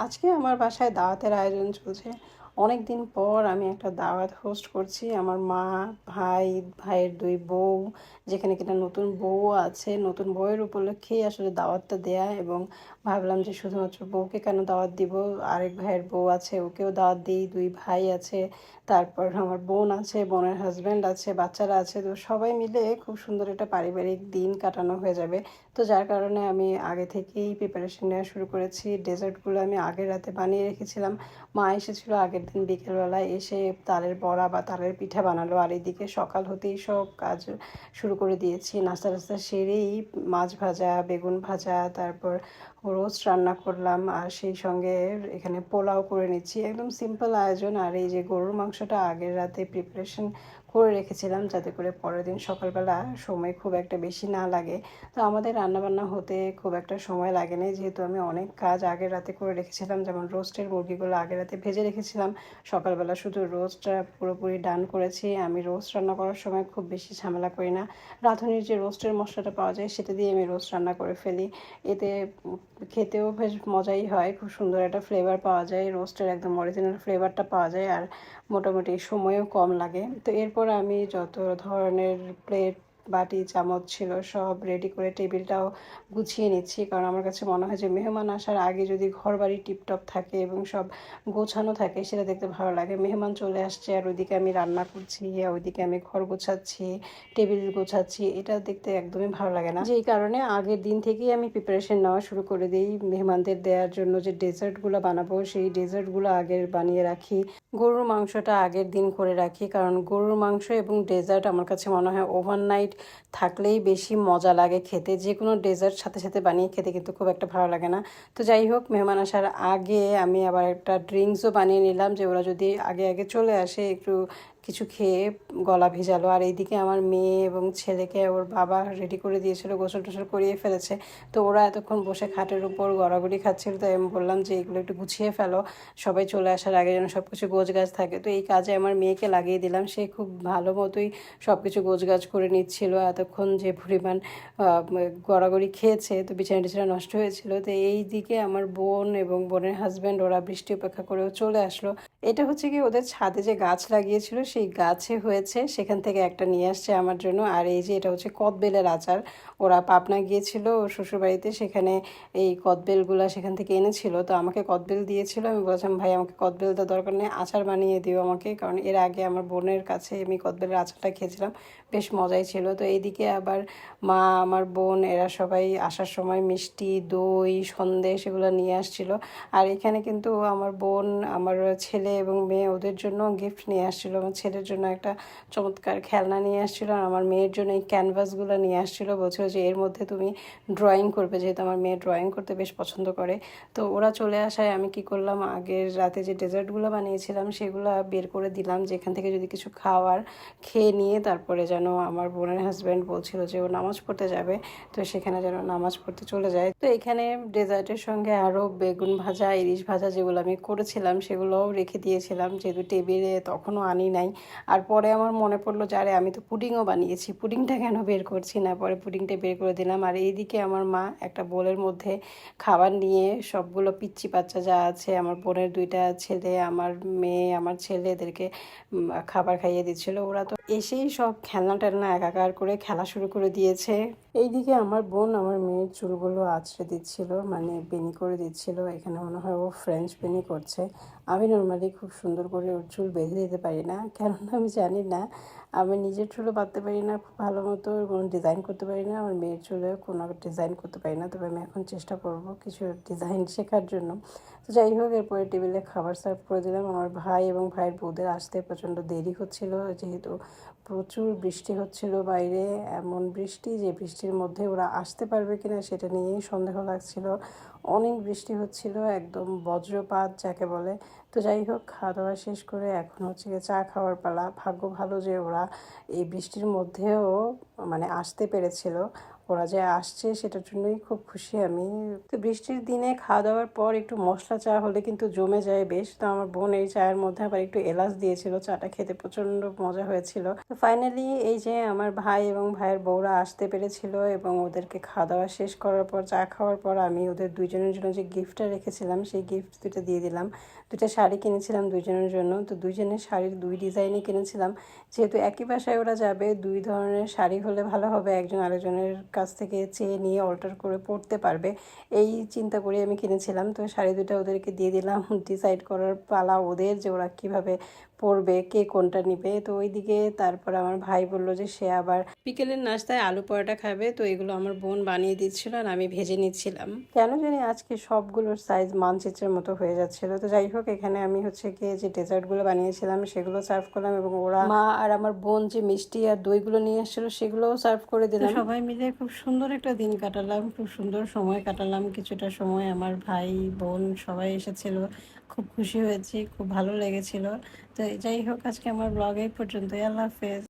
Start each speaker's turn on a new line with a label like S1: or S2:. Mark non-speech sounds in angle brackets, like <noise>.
S1: আজকে আমার বাসায় দাওয়াতের আয়োজন চলছে। অনেক দিন পর আমি একটা দাওয়াত হোস্ট করছি। আমার মা, ভাই, ভাইয়ের দুই বউ, যেখানে কিনা নতুন বউ আছে, নতুন বউয়ের উপলক্ষেই আসলে দাওয়াতটা দেয়া এবং ভাবলাম যে শুধুমাত্র বউকে কেন দাওয়াত দিব? আরেক ভাইয়ের বউ আছে, ওকেও দাওয়াত দিই, দুই ভাই আছে, তারপর আমার বোন আছে, বোনের হাজব্যান্ড আছে, বাচ্চারা আছে, তো সবাই মিলে খুব সুন্দর একটা পারিবারিক দিন কাটানো হয়ে যাবে। তো যার কারণে আমি আগে থেকেই প্রিপারেশন নেওয়া শুরু করেছি। ডেজার্টগুলো আমি আগের রাতে বানিয়ে রেখেছিলাম। মা এসেছিল আগের দিন বিকেলবেলায় এসে তালের বড়া বা তালের পিঠা বানালো। আর এদিকে সকাল হতেই সব কাজ শুরু করে দিয়েছি। নাস্তা টাস্তা সেরেই মাছ ভাজা, বেগুন ভাজা, তারপর রোস্ট রান্না করলাম। আর সেই সঙ্গে এখানে পোলাও করে নিচ্ছি। একদম সিম্পল আয়োজন। আর এই যে গরুর মাংসটা আগের রাতে প্রিপারেশন করে রেখেছিলাম যাতে করে পরের দিন সকালবেলা সময় খুব একটা বেশি না লাগে। তো আমাদের রান্নাবান্না হতে খুব একটা সময় লাগে না যেহেতু আমি অনেক কাজ আগের রাতে করে রেখেছিলাম, যেমন রোস্টের মুরগিগুলো আগের রাতে ভেজে রেখেছিলাম, সকালবেলা শুধু রোস্টটা পুরোপুরি ডান করেছি। আমি রোস্ট রান্না করার সময় খুব বেশি ঝামেলা করি না। রাঁধুনির যে রোস্টের মশলাটা পাওয়া যায়, সেটা দিয়ে আমি রোস্ট রান্না করে ফেলি। এতে খেতেও বেশ মজাই হয়, খুব সুন্দর একটা ফ্লেভার পাওয়া যায়। রোস্টের একদম অরিজিনাল ফ্লেভারটা পাওয়া যায় আর মোটামুটি সময়ও কম লাগে। তো এরপর আমি যত ধরনের প্লেট বাটি, চামচ ছিল সব রেডি করে টেবিলটাও গুছিয়ে নিচ্ছি। কারণ আমার কাছে মনে হয় যে মেহমান আসার আগে যদি ঘর বাড়ি টিপটপ থাকে এবং সব গোছানো থাকে, সেটা দেখতে ভালো লাগে। মেহমান চলে আসছে আর ওইদিকে আমি রান্না করছি, আর ওইদিকে আমি ঘর গোছাচ্ছি টেবিল গোছাচ্ছি, এটা দেখতে একদমই ভালো লাগে না। যেই কারণে আগের দিন থেকেই আমি প্রিপারেশন নেওয়া শুরু করে দিই। মেহমানদের দেওয়ার জন্য যে ডেজার্টগুলো বানাবো, সেই ডেজার্টগুলো আগের বানিয়ে রাখি। গরুর মাংসটা আগের দিন করে রাখি, কারণ গরুর মাংস এবং ডেজার্ট আমার কাছে মনে হয় ওভারনাইট থাকলেই বেশি মজা লাগে খেতে। যে কোনো ডেজার্ট সাথে সাথে বানিয়ে খেতে কিন্তু খুব একটা ভালো লাগে না। তো যাই হোক, মেহমান আসার আগে আমি আবার একটা ড্রিঙ্কসও বানিয়ে নিলাম যে ওরা যদি আগে আগে চলে আসে একটু কিছু খেয়ে গলা ভেজালো। আর এইদিকে আমার মেয়ে এবং ছেলেকে ওর বাবা রেডি করে দিয়েছিল, গোসল টোসল করিয়ে ফেলেছে। তো ওরা এতক্ষণ বসে খাটের উপর গড়াগড়ি খাচ্ছিল, তাই আমি বললাম যে এগুলো একটু গুছিয়ে ফেলো। সবাই চলে আসার আগে যেন সব কিছু গোছ গাছ থাকে। তো এই কাজে আমার মেয়েকে লাগিয়ে দিলাম। সে খুব ভালো মতোই সব কিছু গোছ গাছ করে নিচ্ছিল। এতক্ষণ যে পরিমাণ গড়াগড়ি খেয়েছে, তো বিছানা টিছানা নষ্ট হয়েছিল। তো এই দিকে আমার বোন এবং বোনের হাজব্যান্ড ওরা বৃষ্টি উপেক্ষা করেও চলে আসলো। এটা হচ্ছে কি ওদের ছাদে যে গাছ লাগিয়েছিল, সেই গাছে হয়েছে। সেখান থেকে একটা নিয়ে আসছে আমার জন্য। আর এই যে এটা হচ্ছে কদবেলের আচার। ওরা পাবনা গিয়েছিল শ্বশুরবাড়িতে, সেখানে এই কদবেলগুলো সেখান থেকে এনেছিল। তো আমাকে কদবেল দিয়েছিল। আমি বলছিলাম, ভাই, আমাকে কদবেল দেওয়ার দরকার নেই। আচার বানিয়ে দিও আমাকে। কারণ এর আগে আমার বোনের কাছে আমি কদবেলের আচারটা খেয়েছিলাম। বেশ মজাই ছিল। তো এইদিকে আবার মা, আমার বোন, এরা সবাই আসার সময় মিষ্টি, দই, সন্দেশ এগুলো নিয়ে আসছিল। আর এখানে কিন্তু আমার বোন, আমার ছেলে এবং মেয়ে ওদের জন্য গিফট নিয়ে আসছিল আমার ছেলের জন্য একটা চমৎকার খেলনা নিয়ে আসছিল। আর আমার মেয়ের জন্য এই ক্যানভাসগুলো নিয়ে আসছিল। বলছিল যে এর মধ্যে তুমি ড্রয়িং করবে, যেহেতু আমার মেয়ে ড্রয়িং করতে বেশ পছন্দ করে। তো ওরা চলে আসায় আমি কি করলাম, আগের রাতে যে ডেজার্টগুলো বানিয়েছিলাম সেগুলো বের করে দিলাম। যে এখান থেকে যদি কিছু খাওয়ার খেয়ে নিয়ে তারপরে যেন আমার বোনের হাজব্যান্ড বলছিল যে ও নামাজ পড়তে যাবে, তো সেখানে যেন নামাজ পড়তে চলে যায়। তো এখানে ডেজার্টের সঙ্গে আরও বেগুন ভাজা, ইলিশ ভাজা যেগুলো আমি করেছিলাম সেগুলোও রেখে দিয়েছিলাম, যেহেতু টেবিলে তখনও আনি নাই। আর পরে আমার মনে পড়ল যে, আরে, আমি তো পুডিংও বানিয়েছি, পুডিংটা কেন বের করছি না? পরে পুডিংটা বের করে দিলাম। আর এইদিকে আমার মা একটা বোলের মধ্যে খাবার নিয়ে সবগুলো পিচ্ছি বাচ্চা যা আছে, আমার বোনের দুইটা ছেলে, আমার মেয়ে, আমার ছেলেদেরকে খাবার খাইয়ে দিচ্ছিল। ওরা তো এসেই সব খেলনা টেলনা একাকার করে খেলা শুরু করে দিয়েছে। এইদিকে আমার বোন আমার মেয়ের চুলগুলো আছড়ে দিচ্ছিল মানে বেনি করে দিচ্ছিল। এখানে মনে হয় ও ফ্রেঞ্চ বেনি করছে। আমি নর্মালি খুব সুন্দর করে ওর চুল বেঁধে দিতে পারি না, কেননা আমি জানি না, আমি নিজের চুলও বাঁধতে পারি না, খুব ভালো মতো কোনো ডিজাইন করতে পারি না, আমার মেয়ের চুলেও কোনো ডিজাইন করতে পারি না, তবে আমি এখন চেষ্টা করব কিছু ডিজাইন শেখার জন্য। তো যাই হোক, এরপরে টেবিলে খাবার সার্ভ করে দিলাম। আমার ভাই এবং ভাইয়ের বউদের আসতে প্রচণ্ড দেরি হচ্ছিল, যেহেতু প্রচুর বৃষ্টি হচ্ছিল বাইরে, এমন বৃষ্টি যে বৃষ্টির মধ্যে ওরা আসতে পারবে কিনা সেটা নিয়েই সন্দেহ লাগছিল। অনেক বৃষ্টি হচ্ছিল, একদম বজ্রপাত যাকে বলে। তো যাই হোক খাওয়া দাওয়া শেষ করে এখন হচ্ছে গিয়ে চা খাওয়ার পালা। ভাগ্য ভালো যে ওরা এই বৃষ্টির মধ্যেও মানে আসতে পেরেছিল। ওরা যে আসছে, সেটার জন্যই খুব খুশি আমি। তো বৃষ্টির দিনে খাওয়া দাওয়ার পর একটু মশলা চা হলে কিন্তু জমে যায় বেশ। তো আমার বোন এই চায়ের মধ্যে আবার একটু এলাচ দিয়েছিল, চাটা খেতে প্রচণ্ড মজা হয়েছিল। তো ফাইনালি এই যে আমার ভাই এবং ভাইয়ের বউরা আসতে পেরেছিল এবং ওদেরকে খাওয়া দাওয়া শেষ করার পর, চা খাওয়ার পর আমি ওদের দুইজনের জন্য যে গিফটটা রেখেছিলাম, সেই গিফট দুটো দিয়ে দিলাম। দুটো শাড়ি কিনেছিলাম দুইজনের জন্য। তো দুইজনের শাড়ির দুই ডিজাইনে কিনেছিলাম। যেহেতু একই বাসায় ওরা যাবে, দুই ধরনের শাড়ি হলে ভালো হবে, একজন আরেকজনের কাছ থেকে চেয়ে নিয়ে অল্টার করে পড়তে পারবে। এই চিন্তা করে আমি কিনেছিলাম, তো শাড়ি দুটা ওদেরকে দিয়ে দিলাম। <laughs> ডিসাইড করার পালা ওদের যে ওরা কীভাবে পরবে কে কোনটা নিবে? তো ওইদিকে তারপর আমার ভাই বলল যে সে আবার বিকেলের নাস্তায় আলু পরোটা খাবে। তো এগুলো আমার বোন বানিয়ে দিচ্ছিল আর আমি ভেজে নিচ্ছিলাম। কেন জানি আজকে সবগুলোর সাইজ মানচিত্রের মতো হয়ে যাচ্ছিল। তো যাই হোক এখানে আমি হচ্ছে গিয়ে যে ডেজার্টগুলো বানিয়েছিলাম সেগুলো সার্ভ করলাম এবং ওরা মা আর আমার বোন যে মিষ্টি আর দইগুলো নিয়ে এসেছিল সেগুলোও সার্ভ করে দিলাম। সবাই মিলে খুব সুন্দর একটা দিন কাটালাম খুব সুন্দর সময় কাটালাম। কিছুটা সময় আমার ভাই বোন সবাই এসেছিল। খুব খুশি হয়েছি খুব ভালো লেগেছিল। তো যাই হোক আজকে আমার ব্লগ এই পর্যন্তই। আল্লাহ হাফেজ।